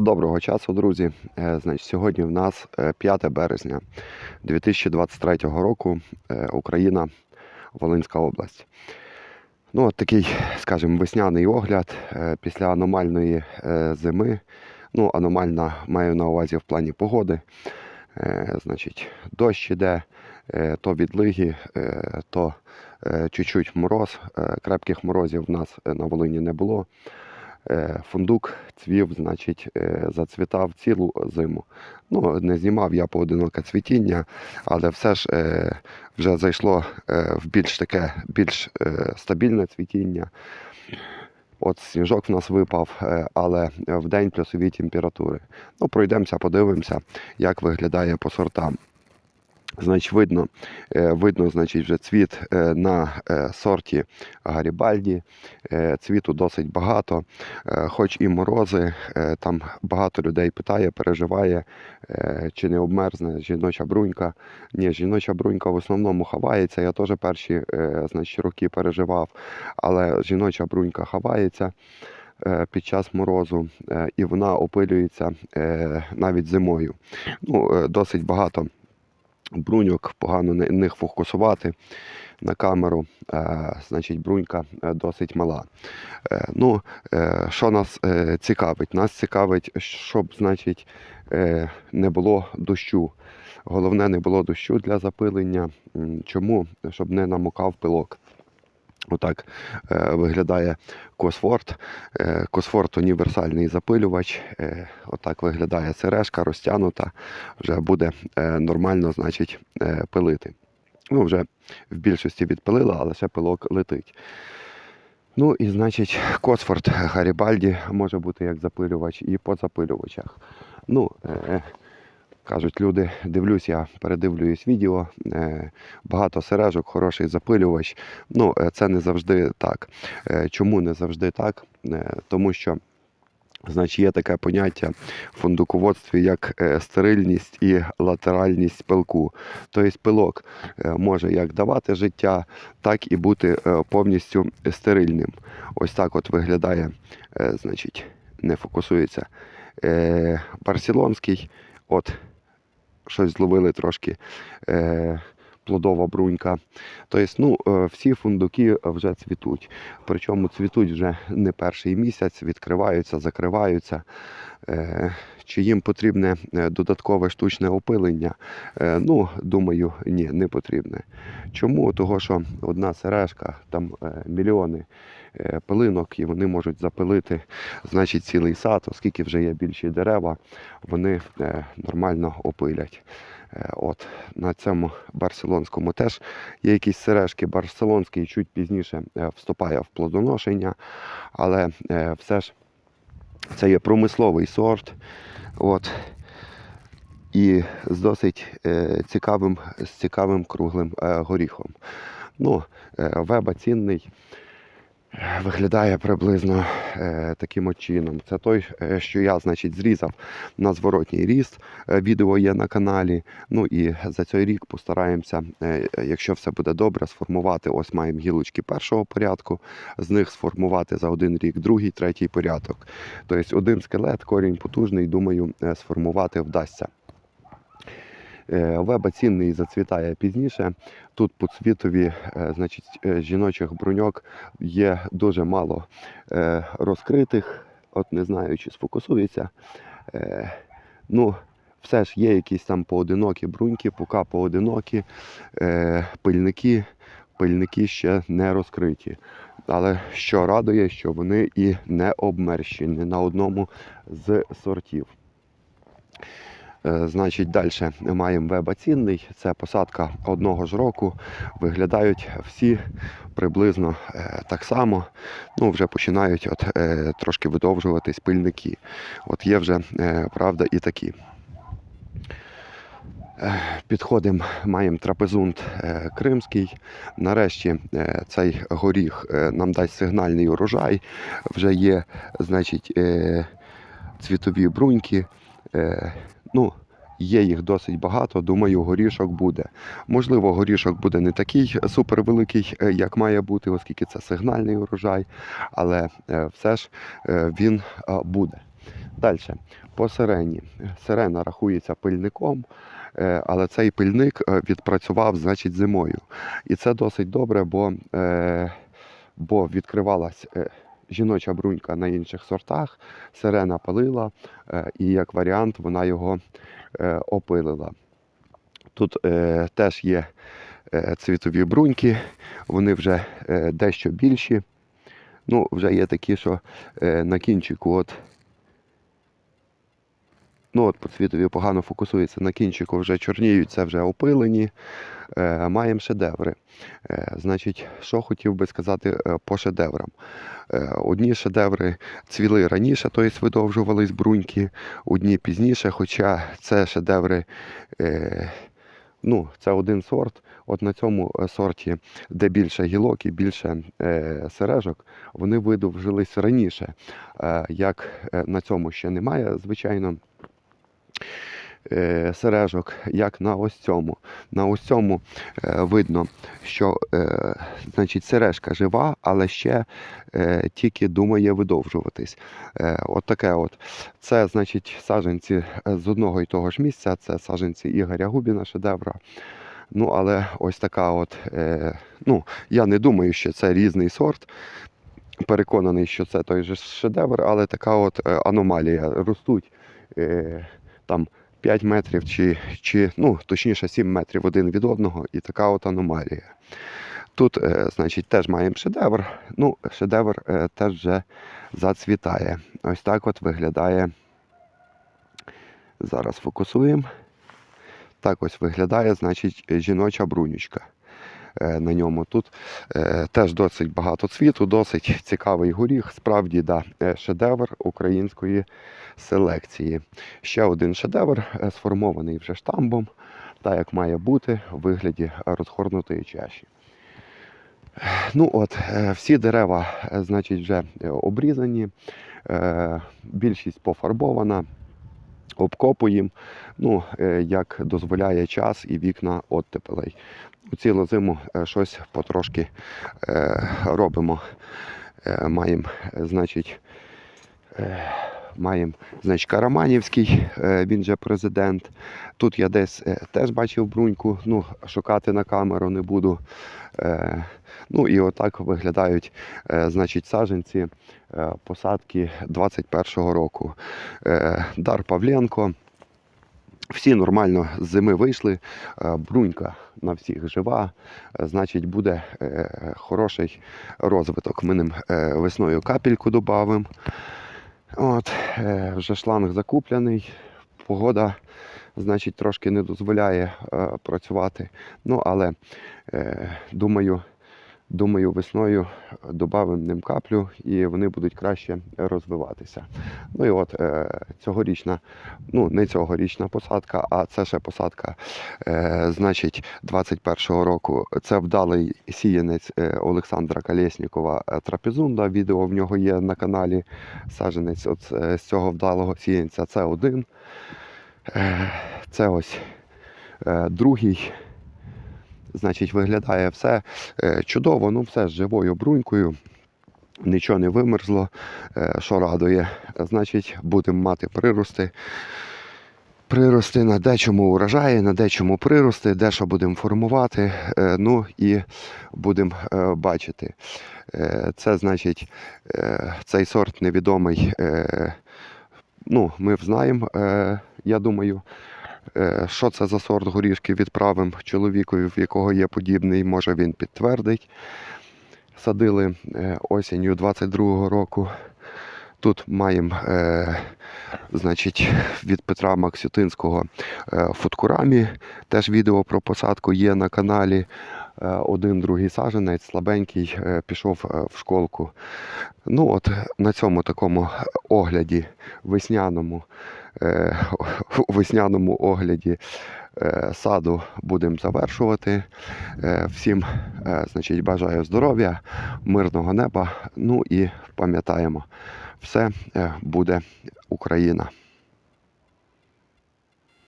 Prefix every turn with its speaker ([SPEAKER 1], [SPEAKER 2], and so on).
[SPEAKER 1] Доброго часу, друзі. Е, Значить, сьогодні в нас е, 5 березня 2023 року. Е, Україна, Волинська область. Ну, от такий, скажімо, весняний огляд е, після аномальної е, зими. Ну, аномальна маю на увазі в плані погоди. Е, Значить, дощ іде, е, то відлиги, е, то е, чуть-чуть мороз. Е, Крепких морозів в нас е, на Волині не було. Е, Фундук цвів, значить, е, зацвітав цілу зиму. Ну, не знімав я поодиноке цвітіння, але все ж е, вже зайшло в більш таке більш стабільне цвітіння. От сніжок в нас випав, але в день плюсові температури. Ну, пройдемося, подивимося, як виглядає по сортам. Значить, видно, е, видно, значить, вже цвіт е, на е, сорті Гарібальді. Цвіту досить багато, хоч і морози, там багато людей питає, переживає, чи не обмерзне жіноча брунька. Ні, жіноча брунька в основному ховається. Я теж перші значить, роки переживав, але жіноча брунька ховається. Під час морозу, і вона опилюється навіть зимою. Ну, досить багато бруньок, погано на них фокусувати на камеру. Е, значить, брунька е, досить мала. Е, ну, що нас цікавить? Нас цікавить, щоб, значить, не було дощу. Головне, не було дощу для запилення. Чому? Щоб не намокав пилок. Отак е, виглядає Косфорд. Е, Косфорд універсальний запилювач. Е, отак виглядає сережка розтягнута. Вже буде нормально, значить, пилити. Ну, вже в більшості відпилила, але ще пилок летить. Ну і значить, Косфорд Гарібальді може бути як запилювач і по запилювачах. Ну, кажуть люди, дивлюсь, я передивлююсь відео. Е, багато сережок, хороший запилювач. Ну, е, це не завжди так. Е, чому не завжди так? Тому що. Значить, є таке поняття в фундуководстві, як стерильність і латеральність пилку. Тобто пилок може як давати життя, так і бути повністю стерильним. Ось так от виглядає, значить, не фокусується. Барселонський, от щось зловили трошки. Е, Плодова брунька. Тобто, ну, е, всі фундуки вже цвітуть. Причому цвітуть вже не перший місяць, відкриваються, закриваються. Е, Чи їм потрібне е, додаткове штучне опилення? Е, Ну, думаю, ні, не потрібне. Чому? Того, що одна сережка, там мільйони пилинок, і вони можуть запилити значить, цілий сад, оскільки вже є більші дерева, вони нормально опилять. От на цьому барселонському теж є якісь сережки. Барселонський чуть пізніше вступає в плодоношення, але все ж це є промисловий сорт. От. І з досить е, цікавим, з цікавим круглим е, горіхом. Ну, е, веба цінний. Виглядає приблизно е, таким от чином. Це той, е, що я, значить, зрізав на зворотній ріст. Е, Відео є на каналі. Ну і за цей рік постараємося, е, якщо все буде добре, сформувати. Ось маємо гілочки першого порядку, з них сформувати за один рік другий, третій порядок. Тобто один скелет, корінь потужний, думаю, е, сформувати вдасться. Е, Веба цінний зацвітає пізніше. Тут по цвітові е, значить, е, жіночих бруньок є дуже мало розкритих. От не знаю, чи сфокусується. Ну, все ж є якісь там поодинокі бруньки, поки поодинокі пильники, пильники ще не розкриті. Але що радує, що вони і не обмерщі ні на одному з сортів. Е, Значить, далі маємо веба цінний. Це посадка одного ж року. Виглядають всі приблизно е, так само. Ну, вже починають от, е, трошки видовжуватись пильники. От є вже, правда, і такі. Підходимо, маємо трапезунт кримський. Нарешті цей горіх нам дасть сигнальний урожай. Вже є, значить, цвітові бруньки. Ну, є їх досить багато. Думаю, горішок буде. Можливо, горішок буде не такий супервеликий, е, як має бути, оскільки це сигнальний урожай, але е, все ж е, він буде. Далі, по сирені. Сирена рахується пильником, але цей пильник відпрацював значить, зимою. І це досить добре, бо, бо відкривалась жіноча брунька на інших сортах, сирена палила, е, і як варіант вона його е, опилила. Тут е, теж є цвітові бруньки, вони вже дещо більші. Ну, вже є такі, що на кінчику, от, ну, от по цвітові погано фокусується, на кінчику вже чорніють, це вже опилені. Е, маємо шедеври. Е, значить, що хотів би сказати е, по шедеврам. Е, одні шедеври цвіли раніше, тобто видовжувались бруньки, одні пізніше, хоча це шедеври. Е, Ну, це один сорт. От на цьому е, сорті, де більше гілок і більше е, сережок, вони видовжились раніше. Е, як е, на цьому ще немає, звичайно. Е, Сережок, як на ось цьому. На ось цьому е, видно, що е, значить, сережка жива, але ще тільки думає видовжуватись. От таке от. Це значить саджанці е, з одного і того ж місця, це саджанці Ігоря Губіна, шедевра. Ну, але ось така от, ну, я не думаю, що це різний сорт. Переконаний, що це той же шедевр, але така от аномалія. Ростуть там 5 метрів чи, чи, ну, точніше 7 метрів один від одного, і така от аномалія. Тут, е, значить, теж маємо шедевр. Ну, шедевр е, теж вже зацвітає. Ось так от виглядає. Зараз фокусуємо. Так ось виглядає, значить, жіноча брунючка на ньому. Тут е, теж досить багато цвіту, досить цікавий горіх. Справді, да, е, шедевр української селекції. Ще один шедевр, е, сформований вже штамбом, так як має бути в вигляді розгорнутої чаші. Ну от, е, всі дерева, е, значить, вже е, обрізані, е, більшість пофарбована, обкопуємо, ну, е, як дозволяє час і вікна оттепелей. Цілу зиму е, щось потрошки е, робимо. Маємо, значить, маємо значить, Караманівський, е, він же президент. Тут я десь е, теж бачив бруньку, ну, шукати на камеру не буду. Е, Ну і отак виглядають значить, саджанці е, посадки 21-го року. Дар Павленко. Всі нормально з зими вийшли, брунька на всіх жива, значить буде хороший розвиток. Ми ним весною капельку додамо. От, е, вже шланг закуплений, погода значить, трошки не дозволяє е, працювати. Ну, але е, думаю, думаю, весною додамо ним каплю і вони будуть краще розвиватися. Ну і от е, цьогорічна, ну не цьогорічна посадка, а це ще посадка, е, значить, 21-го року. Це вдалий сіянець е, Олександра Колєснікова е, Трапезунда. Відео в нього є на каналі. Саджанець от, з цього вдалого сіянця. Це один. Це ось другий. Значить, виглядає все е, чудово, ну все з живою брунькою. Нічого не вимерзло, е, що радує. Значить, будемо мати прирости. Прирости на дечому урожаї, на дечому прирости, дещо будемо формувати, е, ну і будемо бачити. Це значить, цей сорт невідомий. Ну, ми знаємо, я думаю, що це за сорт горішки відправимо чоловікові, в якого є подібний, може він підтвердить. Садили е, осінню 22-го року. Тут маємо е, значить, від Петра Максютинського е, футкурамі. Теж відео про посадку є на каналі. Е, один другий саженець, слабенький, е, пішов е, в школку. Ну от на цьому такому огляді весняному, е, весняному огляді е, саду будемо завершувати. Е, Всім е, значить, бажаю здоров'я, мирного неба. Ну і пам'ятаємо, все е, буде Україна.